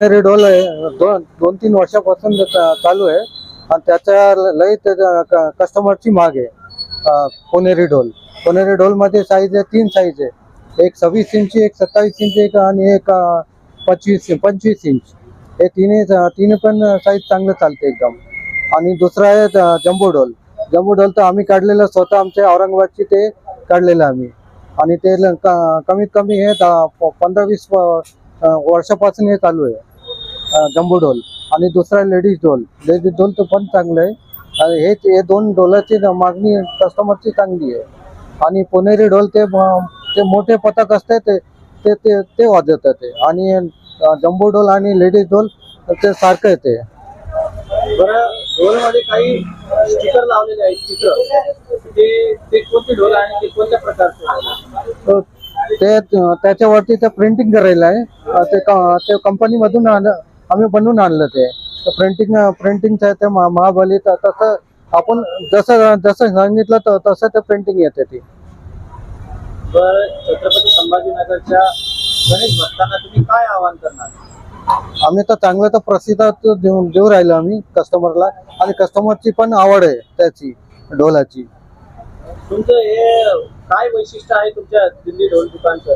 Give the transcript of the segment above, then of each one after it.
पुणेरी आहे. दोन दोन तीन वर्षापासून चालू आहे. आणि त्याच्या लई त्याच्या कस्टमरची माग आहे. अं, पुणेरी ढोल पुणेरी ढोलमध्ये साईज आहे तीन साईज आहे. एक सव्वीस इंची एक सत्तावीस इंची एक आणि एक पंचवीस पंचवीस इंच हे तिन्ही तिन्ही पण साईज चांगलं चालते एकदम. आणि दुसरा आहे जम्बो डोल जम्बो डोल तर आम्ही काढलेलं स्वतः आमच्या औरंगाबादची ते काढलेलं आम्ही. आणि ते ल- कमीत कमी हे दहा प- पंधरा वीस वर्षापासून हे चालू आहे. जम्बो ढोल आणि दुसरा लेडीज ढोल लेडीज ढोल तर पण चांगलं आहे. आणि हे हे दोन ढोलाची मागणी कस्टमरची चांगली आहे. आणि पुणेरी ढोल ते ते मोठे पथक असते ते ते ते ते वाजवतात ते. आणि जम्बो ढोल आणि लेडीज ढोल ते सारखं येते बरं ढोलमध्ये काही स्टिकर लावलेले आहेत चित्र. ते ते कोणते ढोल आहे आणि ते कोणत्या प्रकारचे आहे? तर ते त्याच्यावरती ते प्रिंटिंग करायला आहे. ते कंपनीमधून आम्ही बनवून आणलं ते. प्रिंटिंग प्रिंटिंगचं आहे ते महा- महाबली तसं आपण जसं जसं सांगितलं तसं ते प्रिंटिंग येते ती. छत्रपती संभाजीनगरच्या गणेश भक्तांना तुम्ही काय आवाहन करणार? आम्ही तर चांगलं तर प्रसिद्ध देऊ देऊ राहिलो आम्ही कस्टमरला आणि कस्टमरची पण आवड आहे त्याची ढोलाची. तुमचं हे काय वैशिष्ट्य आहे तुमच्या दिल्ली ढोल दुकानचं?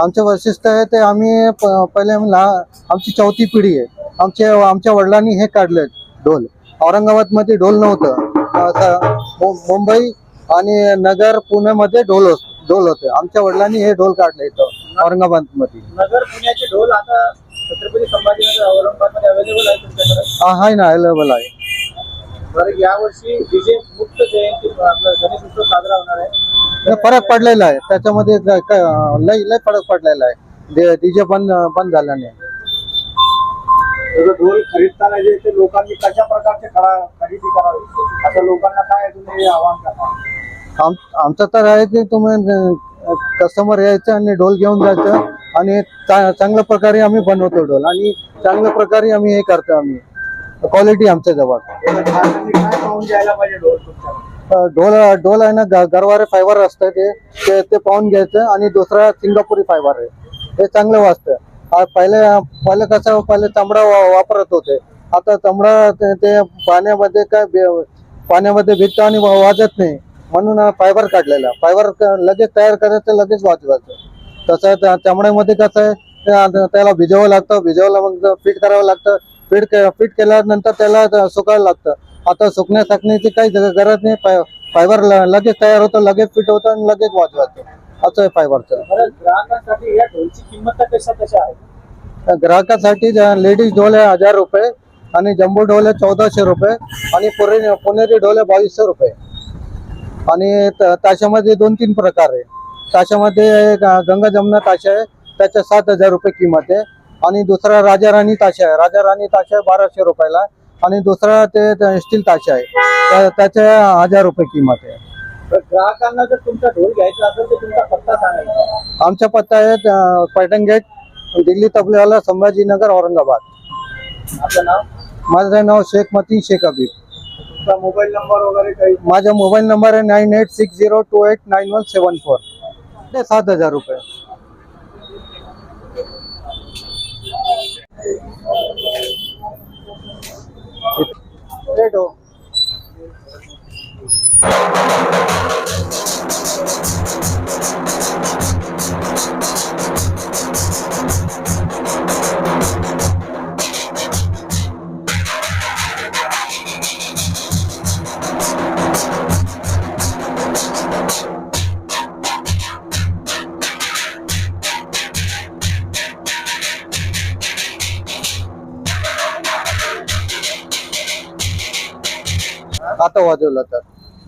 आमचे वैशिष्ट्य आहे ते आम्ही पहिले आमची चौथी पिढी आहे. आमच्या आमच्या वडिलांनी हे काढले ढोल. औरंगाबादमध्ये ढोल नव्हतं. मुंबई आणि नगर पुण्यामध्ये ढोल ढोल होते. आमच्या वडिलांनी हे ढोल काढले इथं औरंगाबादमध्ये. नगर पुण्याचे ढोल आता छत्रपती संभाजीनगर औरंगाबादमध्ये अवेलेबल आहे हा आहे ना अवेलेबल आहे. बरं यावर्षी डीजे मुक्त जयंती साजरा होणार आहे. फरक पडलेला आहे. त्याच्यामध्ये क- लय लय फरक पडलेला आहे. डीजे बंद झाला नाही जर ढोल खरीदताना जे ते लोकांनी कशा प्रकारचे खरा खरेदी करावी? असं लोकांना काय तुम्ही आवाहन आम आमचं तर आहे की तुम्ही कस्टमर यायचं आणि ढोल घेऊन जायचं. आणि चांगल्या प्रकारे आम्ही बनवतो ढोल. आणि चांगल्या प्रकारे आम्ही हे करतो आम्ही. क्वालिटी आमच्या जवळ. पाहून पाहिजे ढोल ढोल ढोल आहे ना गरवारे फायबर असतं ते. ते ते पाहून घ्यायचं आणि दुसरा सिंगापुरी फायबर आहे. हे चांगलं वाजतं पहिले पहिले कसं पहिले चामडा वा- वापरत होते. आता चमडा ते- ते पाण्यामध्ये काय पाण्यामध्ये भिजतं आणि वा- वाजत नाही. म्हणून फायबर काढलेला. फायबर लगेच तयार करायचं लगेच वाजवायचं. तसं त्या चामड्यामध्ये कसं आहे ते त्याला भिजवावं लागतं. भिजवलं मग फिट करावं लागतं. पीठ के- केल्यानंतर त्याला सुकायला लागतं. आता सुकण्या टाकण्याची काही गरज नाही. फाय- फायबर लगेच तयार होतं लगेच पीठ होतं आणि लगेच वाजवायचं. असं आहे फायबरचं. बरं ग्राहकांसाठी या ढोलची किंमत तर कशा कशा आहे तर ग्राहकासाठी लेडीज ढोल आहे हजार रुपये आणि जम्बो ढोल आहे चौदाशे रुपये आणि पुणे पुणेरी ढोल आहे बावीसशे रुपये. आणि ताशामध्ये दोन तीन प्रकार आहे. ताशामध्ये गंगा जमुना ताशा आहे. त्याच्या सात हजार रुपये किंमत आहे. आणि दुसरा राजा राणी ताशा आहे. राजा राणी ताशा आहे बाराशे रुपयाला आणि दुसरा ते स्टील ताशा आहे. त्या- त्याच्या हजार रुपये किंमत आहे. ग्राहकांना जर तुमचा ढोल घ्यायचा असेल तर तुमचा पत्ता सांगायचा आमचा पत्ता आहे पैठण गेट दिल्ली तबलेवाला संभाजीनगर औरंगाबाद. आपलं नाव? माझं नाव शेख मतीन शेख अबीब. मोबाईल नंबर वगैरे काही? माझा मोबाईल नंबर आहे nine eight six zero two eight nine one seven four. ते सात हजार रुपये. आता वाजवलं तर.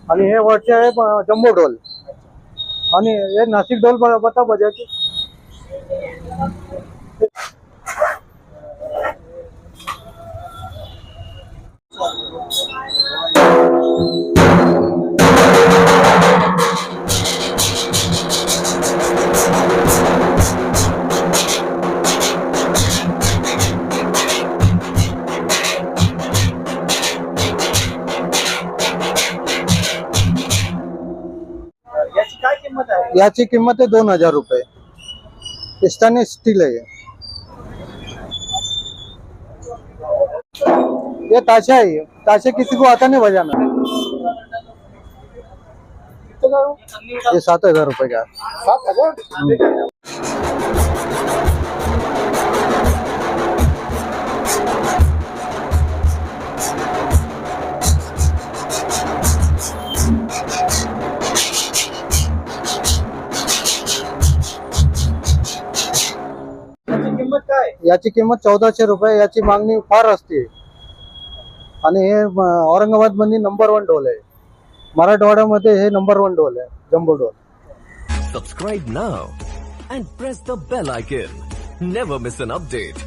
आणि हे वरचे आहे जम्बो ढोल. आणि हे नाशिक ढोल ब- बता बजाची याची किमत है दोन हज़ार रुपये. स्टेनलेस स्टील है ये ताशा है ये ताशे किसी को आता नहीं बजाना ये सात हज़ार रुपये का? सात हज़ार? हम्म. याची किंमत चौदाशे रुपये याची मागणी फार असते. आणि हे औरंगाबादमध्ये नंबर वन ढोल आहे. मराठवाड्यामध्ये हे नंबर वन ढोल आहे जम्बो ढोल subscribe now and press the bell icon never miss an update